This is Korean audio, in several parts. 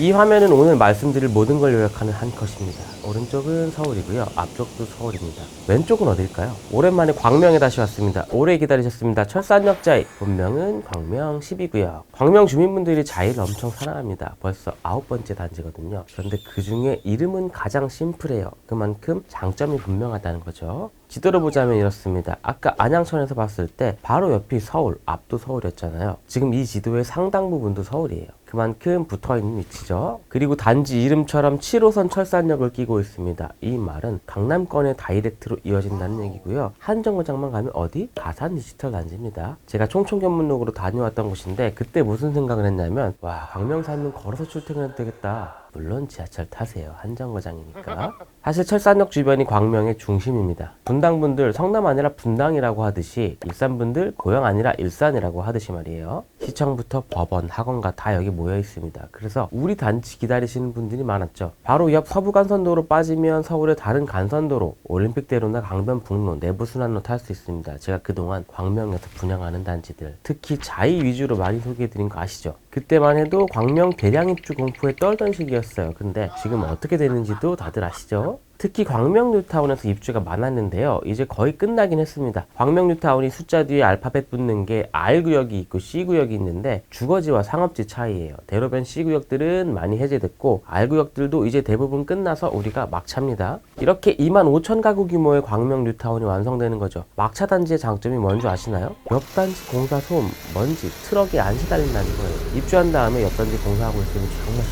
이 화면은 오늘 말씀드릴 모든 걸 요약하는 한 컷입니다. 오른쪽은 서울이고요. 앞쪽도 서울입니다. 왼쪽은 어딜까요? 오랜만에 광명에 다시 왔습니다. 오래 기다리셨습니다. 철산역자이 본명은 광명 10이고요. 광명 주민분들이 자이를 엄청 사랑합니다. 벌써 아홉 번째 단지거든요. 그런데 그 중에 이름은 가장 심플해요. 그만큼 장점이 분명하다는 거죠. 지도를 보자면 이렇습니다. 아까 안양천에서 봤을 때 바로 옆이 서울, 앞도 서울이었잖아요. 지금 이 지도의 상당 부분도 서울이에요. 그만큼 붙어 있는 위치죠. 그리고 단지 이름처럼 7호선 철산역을 끼고 있습니다. 이 말은 강남권의 다이렉트로 이어진다는 얘기고요. 한 정거장만 가면 어디? 가산 디지털 단지입니다. 제가 총총견문록으로 다녀왔던 곳인데 그때 무슨 생각을 했냐면 와 광명 살면 걸어서 출퇴근해도 되겠다. 물론 지하철 타세요. 한 정거장이니까. 사실 철산역 주변이 광명의 중심입니다. 분당분들 성남 아니라 분당이라고 하듯이 일산분들 고영 아니라 일산이라고 하듯이 말이에요. 시청부터 법원, 학원가 다 여기 모여 있습니다. 그래서 우리 단지 기다리시는 분들이 많았죠. 바로 옆 서부 간선도로 빠지면 서울의 다른 간선도로 올림픽대로나 강변북로, 내부순환로 탈 수 있습니다. 제가 그동안 광명에서 분양하는 단지들 특히 자이 위주로 많이 소개해드린 거 아시죠? 그때만 해도 광명 대량 입주 공포에 떨던 시기였어요. 근데 지금 어떻게 되는지도 다들 아시죠? 특히 광명 뉴타운에서 입주가 많았는데요. 이제 거의 끝나긴 했습니다. 광명 뉴타운이 숫자 뒤에 알파벳 붙는 게 R 구역이 있고 C 구역이 있는데 주거지와 상업지 차이예요. 대로변 C 구역들은 많이 해제됐고 R 구역들도 이제 대부분 끝나서 우리가 막차입니다. 이렇게 2만 5천 가구 규모의 광명 뉴타운이 완성되는 거죠. 막차 단지의 장점이 뭔지 아시나요? 옆 단지 공사 소음, 먼지, 트럭이 안 시달린다는 거예요. 입주한 다음에 옆 단지 공사하고 있으면 정말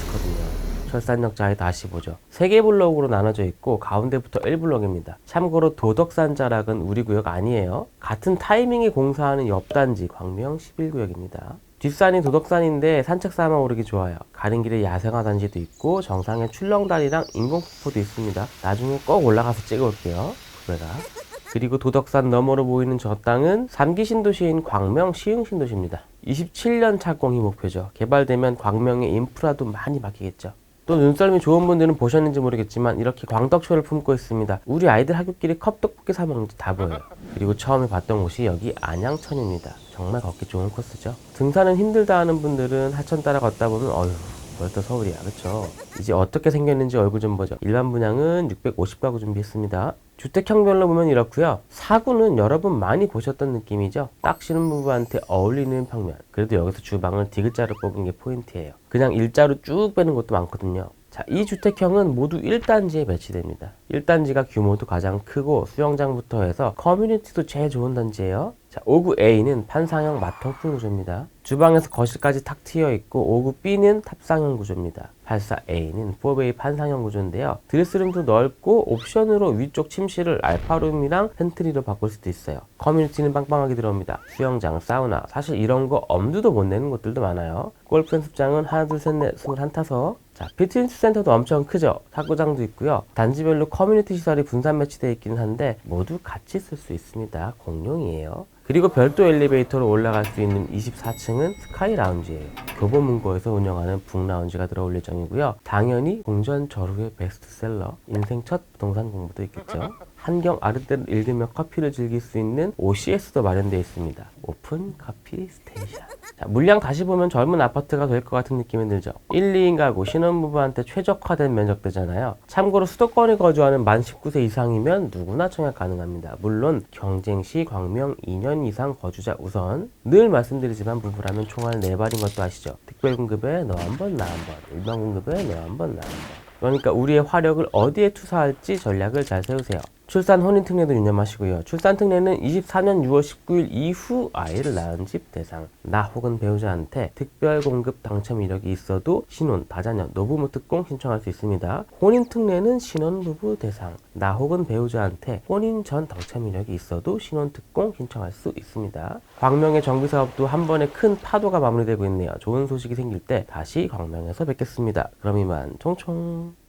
싫거든요. 철산역 자에 다시 보죠. 세 개 블록으로 나눠져 있고 가운데부터 1블록입니다. 참고로 도덕산 자락은 우리 구역 아니에요. 같은 타이밍에 공사하는 옆 단지 광명 11구역입니다. 뒷산이 도덕산인데 산책 삼아 오르기 좋아요. 가는 길에 야생화 단지도 있고 정상에 출렁다리랑 인공폭포도 있습니다. 나중에 꼭 올라가서 찍어올게요. 구배가. 그리고 도덕산 너머로 보이는 저 땅은 3기 신도시인 광명 시흥 신도시입니다. 27년 착공이 목표죠. 개발되면 광명의 인프라도 많이 바뀌겠죠. 또 눈썰미 좋은 분들은 보셨는지 모르겠지만 이렇게 광덕초를 품고 있습니다. 우리 아이들 학교끼리 컵떡볶이 사 먹는 게다 보여요. 그리고 처음에 봤던 곳이 여기 안양천입니다. 정말 걷기 좋은 코스죠. 등산은 힘들다 하는 분들은 하천 따라 걷다 보면 어휴 벌써 서울이야. 그쵸 이제 어떻게 생겼는지 얼굴 좀 보죠. 일반 분양은 650가구 준비했습니다. 주택형별로 보면 이렇고요. 사구는 여러분 많이 보셨던 느낌이죠? 딱 쉬는 부부한테 어울리는 평면. 그래도 여기서 주방을 디귿자로 뽑은 게 포인트예요. 그냥 일자로 쭉 빼는 것도 많거든요. 자, 이 주택형은 모두 1단지에 배치됩니다. 1단지가 규모도 가장 크고 수영장부터 해서 커뮤니티도 제일 좋은 단지예요. 자, 5구A는 판상형 마통풍 구조입니다. 주방에서 거실까지 탁 트여 있고 5구B는 탑상형 구조입니다. 84A는 4베이 판상형 구조인데요. 드레스룸도 넓고 옵션으로 위쪽 침실을 알파룸이랑 팬트리로 바꿀 수도 있어요. 커뮤니티는 빵빵하게 들어옵니다. 수영장, 사우나, 사실 이런 거 엄두도 못 내는 곳들도 많아요. 골프 연습장은 하나, 둘, 셋, 넷, 21타석. 자, 피트니스 센터도 엄청 크죠? 탁구장도 있고요. 단지별로 커뮤니티 시설이 분산 배치되어 있기는 한데 모두 같이 쓸 수 있습니다. 공용이에요. 그리고 별도 엘리베이터로 올라갈 수 있는 24층 은 스카이 라운지예요. 교보문고에서 운영하는 북라운지가 들어올 예정이고요. 당연히 공전 저루의 베스트셀러, 인생 첫 부동산 공부도 있겠죠. 한경 아르떼를 읽으며 커피를 즐길 수 있는 OCS도 마련되어 있습니다. 오픈 커피 스테이션. 자, 물량 다시 보면 젊은 아파트가 될 것 같은 느낌이 들죠. 1, 2인 가구, 신혼부부한테 최적화된 면적대잖아요. 참고로 수도권에 거주하는 만 19세 이상이면 누구나 청약 가능합니다. 물론 경쟁 시 광명 2년 이상 거주자 우선. 늘 말씀드리지만 부부라면 총알 4발인 것도 아시죠? 특별공급에 너 한 번, 나 한 번. 일반공급에 너 한 번, 나 한 번. 그러니까 우리의 화력을 어디에 투사할지 전략을 잘 세우세요. 출산 혼인 특례도 유념하시고요. 출산 특례는 24년 6월 19일 이후 아이를 낳은 집 대상, 나 혹은 배우자한테 특별 공급 당첨 이력이 있어도 신혼, 다자녀, 노부모 특공 신청할 수 있습니다. 혼인 특례는 신혼부부 대상, 나 혹은 배우자한테 혼인 전 당첨 이력이 있어도 신혼 특공 신청할 수 있습니다. 광명의 정비 사업도 한 번에 큰 파도가 마무리되고 있네요. 좋은 소식이 생길 때 다시 광명에서 뵙겠습니다. 그럼 이만 총총.